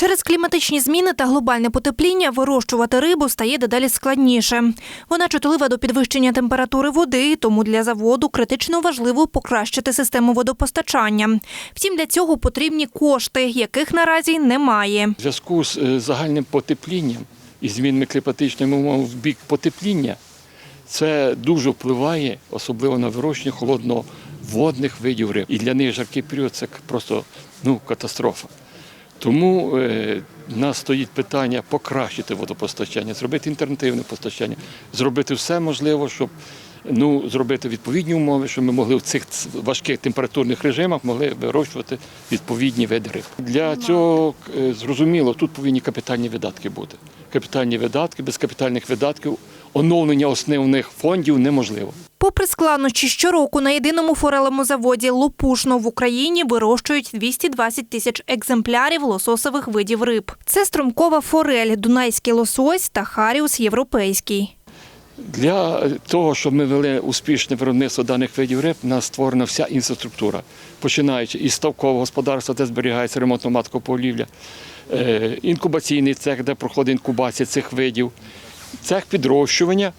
Через кліматичні зміни та глобальне потепління вирощувати рибу стає дедалі складніше. Вона чутлива до підвищення температури води, тому для заводу критично важливо покращити систему водопостачання. Втім, для цього потрібні кошти, яких наразі немає. В зв'язку з е, загальним потеплінням і змінами кліматичних умов в бік потепління це дуже впливає, особливо на вирощення холодноводних видів риб. І для них жаркий період це просто ну, катастрофа. Тому е, в нас стоїть питання покращити водопостачання, зробити інтернативне постачання, зробити все можливе, щоб ну, зробити відповідні умови, щоб ми могли в цих важких температурних режимах могли вирощувати відповідні види риб. Для цього е, зрозуміло, тут повинні капітальні видатки бути. Капітальні видатки, без капітальних видатків оновлення основних фондів неможливо. Попри складнощі, щороку на єдиному форелевому заводі Лопушно в Україні вирощують 220 тисяч екземплярів лососових видів риб. Це струмкова форель, дунайський лосось та харіус європейський. Для того, щоб ми вели успішне виробництво даних видів риб, у нас створена вся інфраструктура, починаючи із ставкового господарства, де зберігається ремонтно матковполівля, е, інкубаційний цех, де проходить інкубація цих видів, цех підрощування,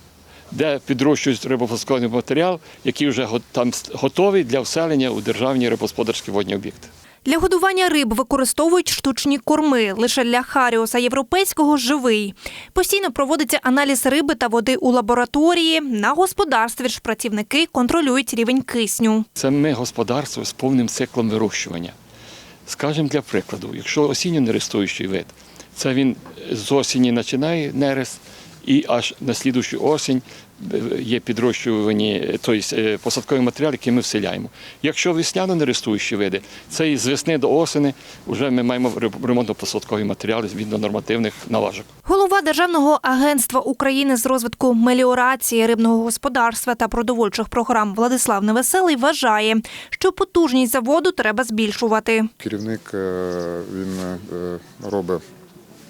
де підрощують рибогосподарський матеріал, який вже там готовий для вселення у державні рибогосподарські водні об'єкти. Для годування риб використовують штучні корми. Лише для харіуса європейського живий. Постійно проводиться аналіз риби та води у лабораторії. На господарстві ж працівники контролюють рівень кисню. Це ми господарство з повним циклом вирощування. Скажемо для прикладу, якщо осінньо-нерестуючий вид, це він з осені починає нерест і аж на слідущу осінь є підрощувані, тобто е, посадковий матеріал, який ми вселяємо. Якщо весняно-нерестуючі види, це і з весни до осені вже ми маємо ремонтно-посадкові матеріали згідно нормативних наважок. Голова Державного агентства України з розвитку меліорації рибного господарства та продовольчих програм Владислав Невеселий вважає, що потужність заводу треба збільшувати. Керівник е, він е, робить,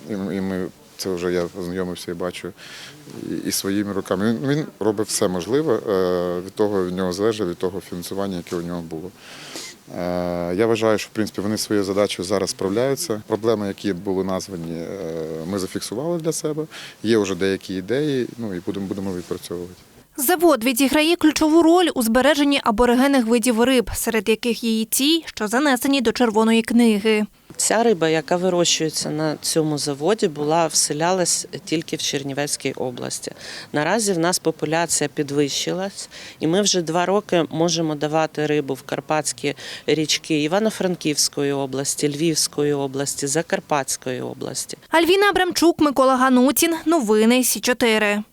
і ми це вже я знайомився і бачу і, і своїми руками. Він, він робив все можливе, е, від того від нього залежить, від того фінансування, яке у нього було. Е, Я вважаю, що в принципі вони своєю задачею зараз справляються. Проблеми, які були названі, е, ми зафіксували для себе. Є вже деякі ідеї, ну і будемо будемо відпрацьовувати. Завод відіграє ключову роль у збереженні аборигенних видів риб, серед яких є і ті, що занесені до червоної книги. Ця риба, яка вирощується на цьому заводі, була вселялась тільки в Чернівецькій області. Наразі в нас популяція підвищилась, і ми вже два роки можемо давати рибу в карпатські річки Івано-Франківської області, Львівської області, Закарпатської області. Альвіна Абрамчук, Микола Ганутін. Новини Сі 4